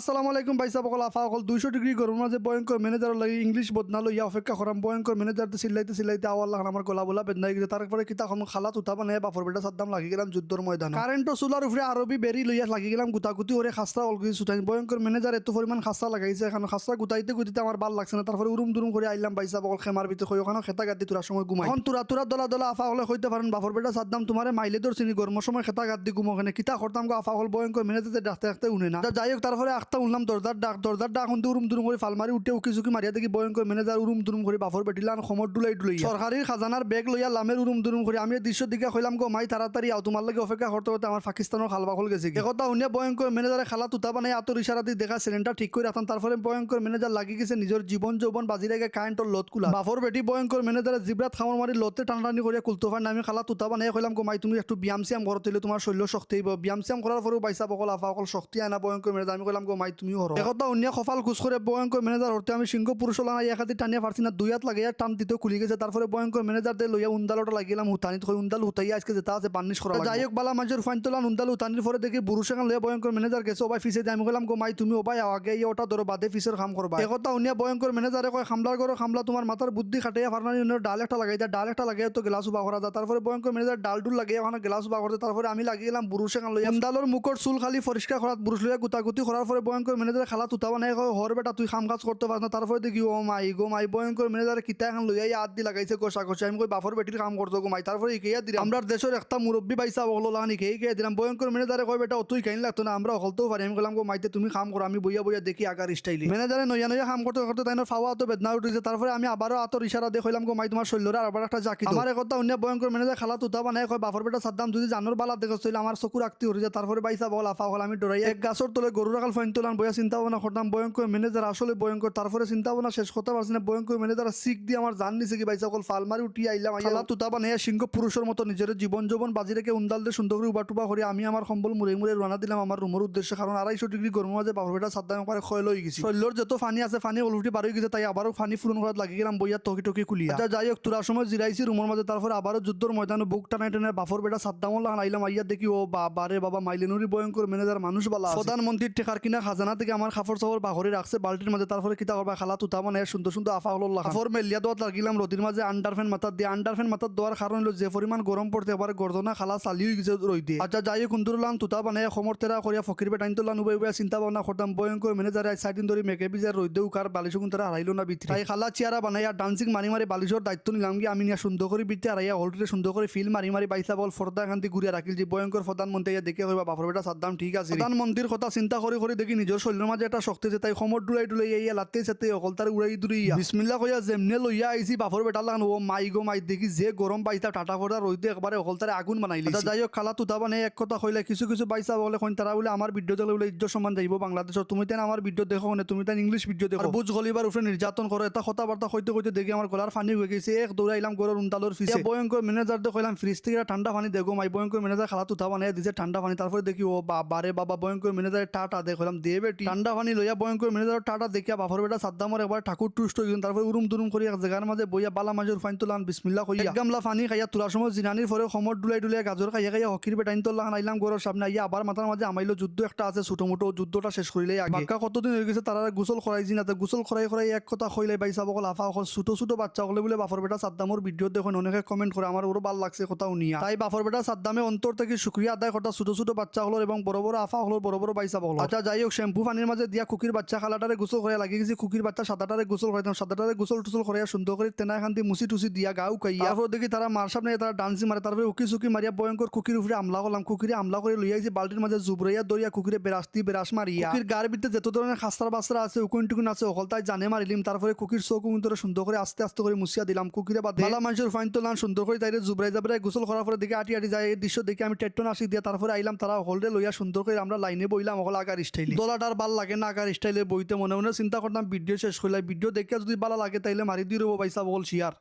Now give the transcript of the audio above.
আসসালামু আলাইকুম ভাই সকল আফা সকল দুইশো ডিগ্রি গরমের মাঝে ভয়ঙ্কর ম্যানেজার লাগে ইংলিশ বদনা লইয়া অপেক্ষা করাম। ভয়ঙ্কর ম্যানেজার তো চিল্লাইতে চিল্লাইতে আওয়ার লাগান আমার গলা বলা বেদনা গেছে তারপরে কিতা এখন খালা তুতা বানায় বাপর বেটা সাদ্দাম লাগি গেলাম যুদ্ধর ময়দান। কারেন্ট চুলার উপরে আরবি বেরি লইয়া লাগি গেলাম, গুতাগুতি ওরে খাস্তা অলগি সুতাই ভয়ঙ্কর ম্যানেজার এত পরিমাণ খাস্তা লাগাইছে, এখন খাস্তা গুতাইতে গুতিতে আমার ভালো লাগছে না। তারপরে উরুম দুরুম করে আইলাম বাইসা বকল খেমার ভিতরে কই ওখানে খেতা গাদি তোরা সময় ঘুমাই। এখন তুরা তুরা দলা দলা আফা হলে হইতে পারেন বাপর বেটা সাদ্দাম তোমারে মাইলে তোর চিনি, গরমের সময় খেতা গাদি ওখানে কিতা করতাম গো আফা হল ভয়ঙ্কর ম্যানেজার ডাকতে ডাকতে উনে না। যাই হোক, তারপরে আখতা উনলাম দরজার ডাক দরজার ডাক শুনতে উরুম দুরুম করে ফালমারি উঠে উকি চুকি মারিয়া দেখি ভয়ঙ্কর ম্যানেজার উরুম দুরুম করে বাফর বেটিলান সমর ডুলাই ডুলাই সরকারি খাজানার বেগ লইয়া লামের উরুম দুরুম করে আমি দৃশ্য দিকে কইলাম গো মাই তাড়াতাড়ি আও তোমার লাগে অপেক্ষা করতে করতে আমার পাকিস্তানের খোল গেছে একথা উনিয়া ভয়ঙ্কর ম্যানেজারে খালা তুতা বানাই আতর ইশারা দিয়ে দেখা সিলিন্ডার ঠিক করে রাখতাম তারপরে ভয়ঙ্কর ম্যানেজার লাগি গেছে নিজের জীবন যৌবন বাজি রেখে কারেন্টর লত কুলা। বাফর বেটি ভয়ঙ্কর ম্যানেজারে জিবরাত খামর মারি লতে টানাটানি করে কুলতো ফান আমি খালা তুতা বানাই কইলাম গো মাই, তুমি একটু ব্যায়াম সিয়াম করতে তোমার শরীর শক্তি হইব ব্যায়াম সিয়াম করার পরেও বাইসা বকল, আফা অকল শক্তি আনা ভয়ঙ্কর ম্যানেজার আমি কইলাম গো মাই তুমিও হরো একথা উনিয়া কপাল খুশ করে ভয়ঙ্কর ম্যানেজার হরতে আমি সিংহ পুরুষ লাগাই এক হাতে টানিয়া পারছি না দুই হাত লাগাইয়া টান দিতে খুলি গেছে। তারপরে ভয়ঙ্কর ম্যানেজার দিয়ে লইয়া উন্দালটা লাগিলাম হুতানি তো উন্দাল হুতাইয়া আজকে যেটা আছে বান্নিশ করা যাই হোক বালা মাঝের ফাইন তোলান উন্দাল হুতানির পরে দেখি বুরুষ এখান লইয়া ভয়ঙ্কর ম্যানেজার গেছে ওবাই ফিসে দিয়ে আমি কইলাম গো মাই তুমি ওবাই আগে ইয়ে ওটা ধরো বাদে ফিসের কাম করবা একথা উনিয়া ভয়ঙ্কর ম্যানেজারে কয় খামলার করো খামলা তোমার মাথার বুদ্ধি খাটাইয়া ফারনানি ডাল একটা লাগাই দেয় ডাল একটা লাগাই তো গ্লাস উবা করা যায়। তারপরে ভয়ঙ্কর ম্যানেজার ডাল ডুল লাগিয়ে ওখানে গ্লাস উবা করতে তারপরে আমি লাগিয়ে গেলাম বুরুষ এখান লইয়া উন্দালর মুখর চুল খালি পরিষ্কার করাত বুরুষ লইয়া গুতাগুতি করার পরে ভয়ঙ্কর ম্যানেজার খালা তুতা বানাই কয় হর বেটা, তুই কাম কাজ করতে পারছ না। তারপরে দেখি ও মাই গো, মাই ভয়ঙ্কর ম্যানেজার কিতা এখন লইয়া আদ দি লাগাইছে গোসা গোসা আমি কই বাফর বেটির কাম করছ গো মাই। তারপরে ইকেয়া দিলাম। আমরা দেশের একটা মুরব্বী পাইসা বলো লাগানি কে ইকেয়া দিলাম। ভয়ঙ্কর ম্যানেজারে কয়, বেটা অতই কাইন লাগতো না, আমরা হলতেও পারি আমি বললাম গো মাইতে তুমি কাম করো আমি বইয়া বইয়া দেখি আগার স্টাইলি ম্যানেজারে নইয়া নইয়া কাম করতে করতে তাই ফাওয়া তো বেদনা উঠেছে। তারপরে আমি আবারও আতর ইশারা দিয়ে কইলাম গো, মাই তোমার শৈলরে আবার একটা জাকি। আমার একটা অন্য ভয়ঙ্কর ম্যানেজার খালা তুতা বানাই কয় বাফর বেটা সাদ্দাম যদি জানোর বালা দেখছ তাইলে আমার চকু রাখতে উঠেছে তারপরে বাইসা বল আফা হল, আমি ডরাই এক গাছর তলে গরু রাখাল ফাইন তোলান বইয়া চিন্তা ভাবনা করতাম ভয়ঙ্কর ম্যানেজার আসলে ভয়ঙ্কর তারপরে চিন্তা ভাবনা শেষ করতে পারছি না ভয়ঙ্কর ম্যানেজার শিখ দিয়ে আমার জান নিছে কি বাইসা কল ফালমারি উঠি আইলাম খালা তুতা বানাই সিংহ পুরুষের মতো নিজের জীবন যৌবন বাজি রেখে উন্দাল দিয়ে সুন্দর করে উবাটুবা করে আমি আমার সম্বল মুড়ে মুড়ে রানা দিলাম আমার রুমের উদ্দেশ্যে কারণ আড়াইশো ডিগ্রি গরমের মাঝে বাবর বেটা সাদ্দাম পারে ক্ষয় লই গেছি। শৈল্যর যত ফানি আছে ফানি অলরেডি বার হয়ে গেছে তাই আবারও ফানি পূরণ করার লাগি গেলাম বইয়া টকি টকি খুলিয়া। আচ্ছা যাই হোক তোরা সময় জিরাইছি রুমের মাঝে তারপরে আবারও যুদ্ধর ময়দানে বুক টানাই টানাই বাফর বেটা সাদ্দামও লাগান আইলাম আইয়া দেখি ও বাবা রে বাবা মাইলেনুরি ভয়ঙ্কর ম্যানেজার মানুষ বালা। প্রধানমন্ত্রীর টেকার কিনা খাজানা থেকে আমার খাফর সাফর বাহরে রাখছে বাল্টির মাঝে তারপরে কিতা করবা খালা তুতা মানে সুন্দর সুন্দর আফা হলো খাফর মেলিয়া দোয়াত লাগিলাম রদির মাঝে আন্ডার ফ্যান মাথার দিয়ে। আন্ডার ফ্যান মাথার দেওয়ার কারণ হলো যে পরিমাণ গরম পড়তে এবার গর্দনা খালা চালি হয়ে গেছে রই দিয়ে। আচ্ছা যাই কুন্দুরলাম তুতা বানাই সমর তেরা করিয়া ফকির বেটাইন তোলান উবাই উবাই চিন্তা ভাবনা করতাম ভয়ঙ্কর ম্যানেজার চার দিন ধরে মেকে বিজার রই দেউ কার বালিশগুন তারা হারাইলো না বিত্রি তাই খালা চেয়ারা বানাইয়া ডান্সিং মারি মারি বালিশর দায়িত্ব নিলাম কি আমি নিয়া সুন্দর করে বিত্তে হারাইয়া হলটিতে সুন্দর করে ফিল মারি মারি বাইসা বল ফর্দা খান্তি ঘুরিয়া রাখিল যে ভয়ঙ্কর প্রধানমন্ত্রী দেখে কইবা বাপর বেটা সাদ্দাম ঠিক আছে। প্রধানমন্ত্রীর কথা চিন্তা করে করে দেখি নিজের শরীরের মাঝে একটা শক্তি আছে তাই সমর ডুলাই ডুলাই ইয়া লাতে সাথে অকল তার উড়াই দুড়ি বিসমিল্লা কইয়া যেমনে লইয়া আইছি বাপর বেটা লাগান ও মাই গো মাই দেখি যে গরম পাইতা টাটা ফোটা রইতে একবারে অকল তারে আগুন বানাইলি আচ্ছা, যাই হোক খালা তুতা বানাই এক কথা কইলে কিছু কিছু বাইসা বলে কইন তারা বলে আমার ভিডিও দেখলে বলে ইজ্জত সম্মান যাইব বাংলাদেশর তুমি তেন আমার ভিডিও দেখো না তুমি তেন ইংলিশ ভিডিও দেখো। বুঝ গলিবার উপরে নির্যাতন করো এটা কথাবার্তা কইতে কইতে দেখি আমার গলার ফানি হয়ে গেছে এক দৌড়াইলাম গরুর উন্তালোর ফিসে ভয়ঙ্কর ম্যানেজার দিয়ে কইলাম ফ্রিজ থেকে ঠান্ডা পানি দেখো মাই ভয়ঙ্কর ম্যানেজার খালা তুতা বানাই দিছে ঠান্ডা পানি। তারপরে দেখি ও বাবারে বাবা ভয়ঙ্কর ম্যানেজারের টাটা দেখলাম দিয়ে বেটি ঠান্ডা পানি লইয়া ভয়ঙ্কর ম্যানেজার টাটা দেখিয়া বাফর বেটা সাদ্দামর একবার ঠাকুর টুষ্ট গেলেন তারপরে উরুম করি এক জায়গার মাঝে বইয়া বালা মাজুর ফাইন তোলান বিসমিল্লা কইয়া। গামলা পানি খাইয়া তোলার সময় জিনানির পরে সমর ডুলাই ডুলাই গাজর খাইয়া খাইয়া হকির বেটাইন তোলা আইলাম গরর সামনে আইয়া আবার মাথার মাঝে আমাইলো যুদ্ধ একটা আছে। ছোট মোটো যুদ্ধটা শেষ করিলে বাক্কা কতদিন হয়ে গেছে তারা গোসল করাইছি না গোসল করাই করাই এক কথা কইলে বাইসা বকল আফা অকল। ছোট ছোট বাচ্চা হলে বলে বাফর বেটা সাদ্দামর ভিডিও দেখুন অনেকে কমেন্ট করে আমার ওরও ভালো লাগছে কথা উনিয়া তাই বাফর বেটা সাদ্দামে অন্তর থেকে শুক্রিয়া আদায় কথা ছোট ছোট বাচ্চা হলো এবং বড় বড় আফা হলো বড় বড় বাইসা বকল আচ্ছা যাই হোক শ্যাম্পু পানির মাঝে দিয়া কুকির বাচ্চা খালাটারে গোসল করে লাগি গেছি কুকির বাচ্চা সাদাটারে গোসল করাইতাম সাদাটারে গোসল টুসল করে সুন্দর করে তেনা এখান দিয়ে মুসি টুসি দিয়া গাও কাইয়া তারপর দেখি তারা মার সামনে তারা ডান্সি মারে তারপরে উকি সুকি মারিয়া ভয়ঙ্কর কুকির উপরে আমলা করলাম কুকিরে আমলা করে লইয়া যে বালতির মাঝে জুবরাইয়া দরিয়া কুকিরে বেরাস্তি বেরাস মারিয়া কুকির গার ভিতরে যত ধরনের খাস্তার বাস্তারা আছে উকুন টুকুন আছে অকল তাই জানে মারিলিম তারপরে কুকির চোখ ধরে সুন্দর করে আস্তে আস্তে করে মুসিয়া দিলাম। কুকিরে বাদ ভালো মানুষের ফাইন তোলাম সুন্দর করে তাইরে জুবরাই জাবরাই গোসল করার পরে দেখে আটি আটি যায়। এই দৃশ্য দেখে আমি টেট্টন আসি দিয়া তারপরে আইলাম তারা হলরে লইয়া সুন্দর করে আমরা লাইনে বইলাম অকল আগার স্টাইলে দলাটার ভালো লাগে না আগার স্টাইলে বইতে মনে মনে চিন্তা করতাম ভিডিও শেষ করলাম ভিডিও দেখে যদি ভালো লাগে তাইলে মারি দিয়ে রবো পাইছা বল শিয়ার।